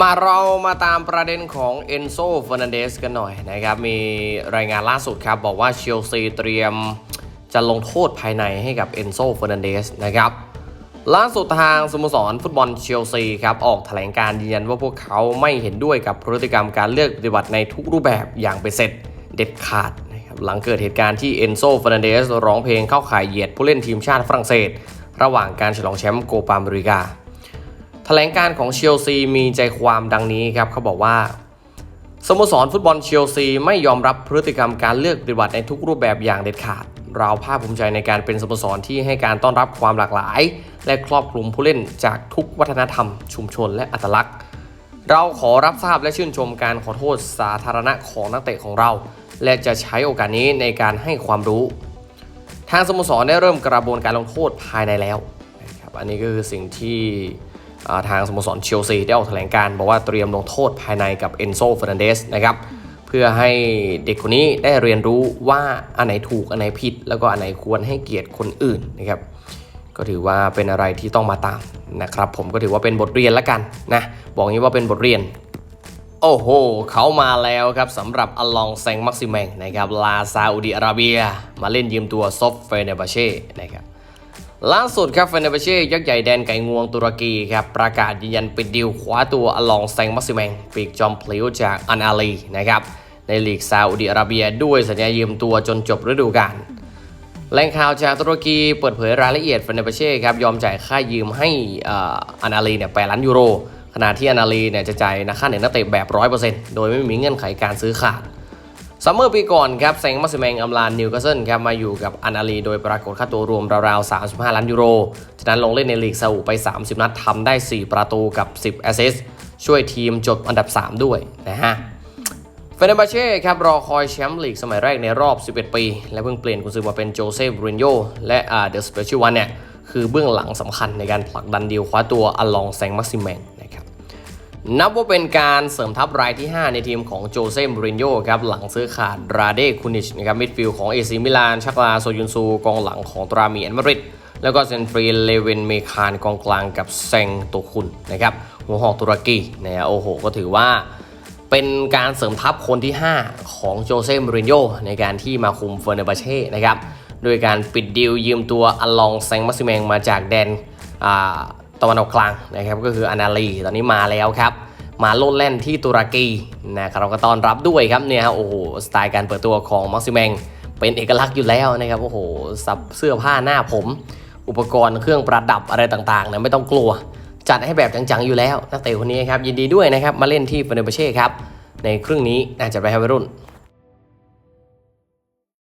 มาเรามาตามประเด็นของเอนโซเฟอร์นันเดสกันหน่อยนะครับ มีรายงานล่าสุดครับ บอกว่าเชลซีเตรียมจะลงโทษภายในให้กับเอนโซเฟอร์นันเดสนะครับ ล่าสุดทางสโมสรฟุตบอลเชลซีครับ ออกแถลงการยืนยันว่าพวกเขาไม่เห็นด้วยกับพฤติกรรมการเลือกปฏิบัติในทุกรูปแบบอย่างเป็นเสร็จเด็ดขาดนะครับหลังเกิดเหตุการณ์ที่เอนโซเฟอร์นันเดสร้องเพลงเข้าข่ายเหยียดผู้เล่นทีมชาติฝรั่งเศส ระหว่างการฉลองแชมป์โกปาอเมริกา แถลงการของเชลซีมีใจความดังนี้ครับเขาบอกว่าสโมสรฟุตบอลเชลซีไม่ยอมรับพฤติกรรมการเลือกปฏิบัติในทุกรูปแบบอย่างเด็ดขาด เราภาคภูมิใจในการเป็นสโมสรที่ให้การต้อนรับความหลากหลาย และครอบคลุมผู้เล่นจากทุกวัฒนธรรม ชุมชนและอัตลักษณ์ เราขอรับทราบและชื่นชมการขอโทษสาธารณะของนักเตะของเรา และจะใช้โอกาสนี้ในการให้ความรู้ ทางสโมสรได้เริ่มกระบวนการลงโทษภายในแล้วนะครับอันนี้ก็คือสิ่งที่ ทางสโมสรเชลซีได้ออกแถลงการบอกว่าเตรียมลงโทษภายในกับเอนโซเฟอร์นันเดสนะครับเพื่อให้เด็กคนนี้ได้เรียนรู้ว่าอันไหนถูกอันไหนผิด แล้วก็อันไหนควรให้เกียรติคนอื่นนะครับก็ถือว่าเป็นอะไรที่ต้องมาตามนะครับผมก็ถือว่าเป็นบทเรียนละกันนะบอกงี้ว่าเป็นบทเรียน โอ้โห เขามาแล้วครับสำหรับอลองแซงมักซิแมงนะครับลาซาอุดิอาระเบีย มาเล่นยืมตัวซอฟเฟเนบาเช่นะครับ ล่าสุดครับเฟเนบเช่ยักษ์ใหญ่แดนไก่งวงตุรกีครับประกาศยืนยันปิดดีลคว้าตัวอลองแซงมัซิแมงปีกจอมพลิ้วจากอันอาลีนะครับในลีกซาอุดิอาระเบียด้วยสัญญายืมตัวจนจบฤดูกาลแหล่งข่าวจากตุรกีเปิดเผยรายละเอียดเฟเนบเช่ครับยอมจ่ายค่ายืมให้อันอาลีเนี่ยแปดล้านยูโร ขณะที่อันอาลีเนี่ยจะจ่ายนะค่าเหนือนักเตะแบบ100%โดยไม่มีเงื่อนไขการซื้อขาด ซัมเมอร์ปีก่อนครับแซงมัสเมงอำลานนิวคาสเซิลครับมาอยู่กับอันาลีโดยปรากฏค่าตัวรวมราวๆ 35 ล้านยูโรจากนั้นลงเล่นในลีกซาอุไป 30 นัดทำได้ 4 ประตูกับ 10 แอสซิสต์ช่วยทีมจบอันดับ 3 ด้วยนะฮะเฟเนบาเช่ครับรอคอยแชมป์ลีกสมัยแรกในรอบ 11 ปี และเพิ่งเปลี่ยนกุนซือมาเป็นโจเซฟบรินโยและเดอะสเปเชียลวันเนี่ยคือเบื้องหลังสำคัญในการผลักดันดีลคว้าตัวอลองแซงมักซิแมงนะครับ นับว่าเป็นการเสริมทัพรายที่ 5 ในทีมของโจเซ่มบรินโยครับหลังซื้อขาดราเดคูนิชนะครับมิดฟิลด์ของเอซีมิลานชักลาโซยุนซูกองหลังของตรามีแอนมาริดแล้วก็เซนฟรีเลเวนเมคานกองกลางกับแซงโตคุนนะครับหัวหอกตุรกีนะฮะโอ้โห ก็ถือว่าเป็นการเสริมทัพคนที่ 5 ของโจเซ่มบรินโยในการที่มาคุมเฟอร์เนบาเช่นะครับโดยการปิดดีลยืมตัวอลองแซงมัสซิแมงมาจากแดนอ่า ตะวันออกกลางนะครับก็คืออานาลีตอนนี้มาแล้วครับ มาโลดแล่นที่ตุรกีนะครับเราก็ต้อนรับด้วยครับเนี่ยฮะโอ้โหสไตล์การเปิดตัวของมัสซิแมงเป็นเอกลักษณ์อยู่แล้วนะครับโอ้โหซับเสื้อผ้าหน้าผม อุปกรณ์เครื่องประดับอะไรต่างๆเนี่ยไม่ต้องกลัว จัดให้แบบจังๆอยู่แล้วนักเตะคนนี้ครับยินดีด้วยนะครับมาเล่นที่เฟเนเบเช่ครับในครึ่งนี้น่าจะไปให้วัยรุ่น